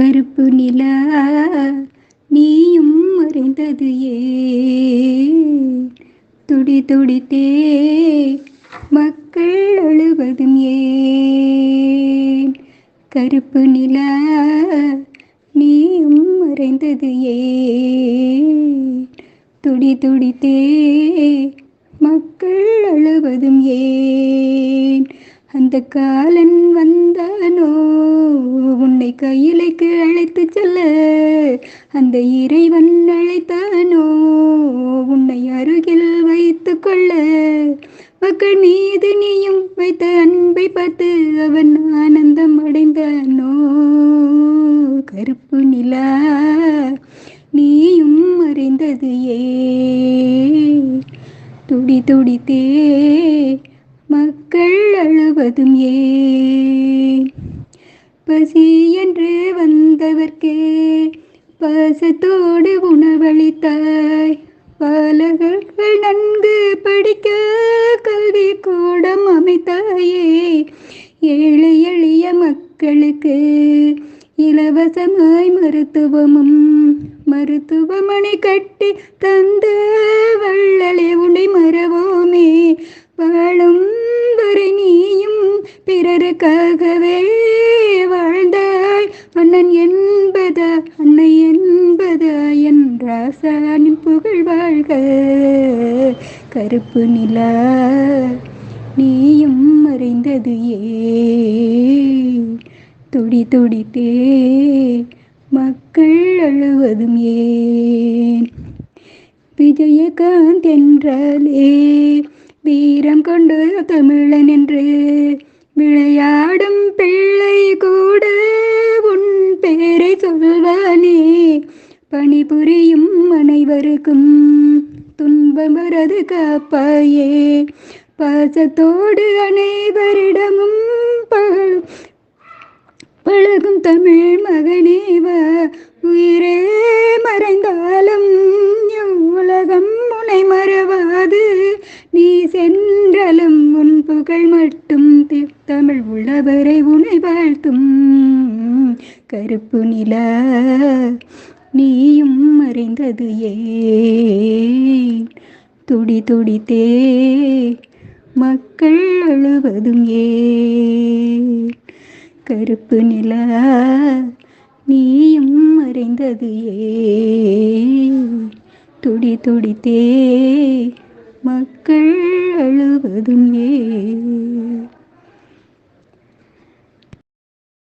கருப்பு நிலா நீயும் மறைந்தது துடி துடித்தே மக்கள் அழுவதும் ஏன் கருப்பு நிலா நீயும் மறைந்தது ஏன் துடி துடித்தே மக்கள் அழுவதும் ஏன்? அந்த காலன் வந்தானோ? உன்னை கையிலைக்கு அழைத்து செல்ல. அந்த இறைவன் அழைத்தானோ? உன்னை அருகில் வைத்து கொள்ள. மக்கள் மீது நீயும் வைத்த அன்பை பார்த்து அவன் ஆனந்தம் அடைந்தானோ? கருப்பு நிலா நீயும் மறைந்தது ஏ? துடி துடித்தே அழுவதும் ஏன் பசி என்று வந்தவர்க்கே பாசத்தோடு உணவளித்தாய். பாலகர்கள் நன்கு படிக்க கல்வி கூடம் அமைத்தாயே. ஏழை எளிய மக்களுக்கு இலவசமாய் மருத்துவமும் மருத்துவமனை கட்டி தந்த வள்ளலே உன்னை மறவோம். பிறருக்காகவே வாழ்ந்தாய். அண்ணன் என்பதா அன்னை என்பதா என் புகழ் வாழ்க. கருப்பு நிலா நீயும் மறைந்தது ஏ. துடி துடித்தே மக்கள் அழுவதும் ஏன் விஜயகாந்த் என்றாலே வீரம் கொண்டு தமிழன் என்று விளையாடும் பிள்ளை கூட உன் பேரை சொல்வானே. பணிபுரியும் அனைவருக்கும் துன்பம் வரது காப்பாயே. பாசத்தோடு அனைவரிடமும் பழகும் தமிழ் மகனேவா உயிரே மறைந்தாலும் உலகம் முனை மறவாது. நீ சென்றாலும் உன் புகழ் மட்டும் தமிழ் உள்ளவரை உனை வாழ்த்தும் கருப்பு நில நீயும் மறைந்தது ஏன்? துடி துடித்தே மக்கள் அழுவதும் ஏன்? கருப்பு நில நீயும் மறைந்தது ஏன்? துடி துடித்தே மக்கள் அழுவதும் ஏன்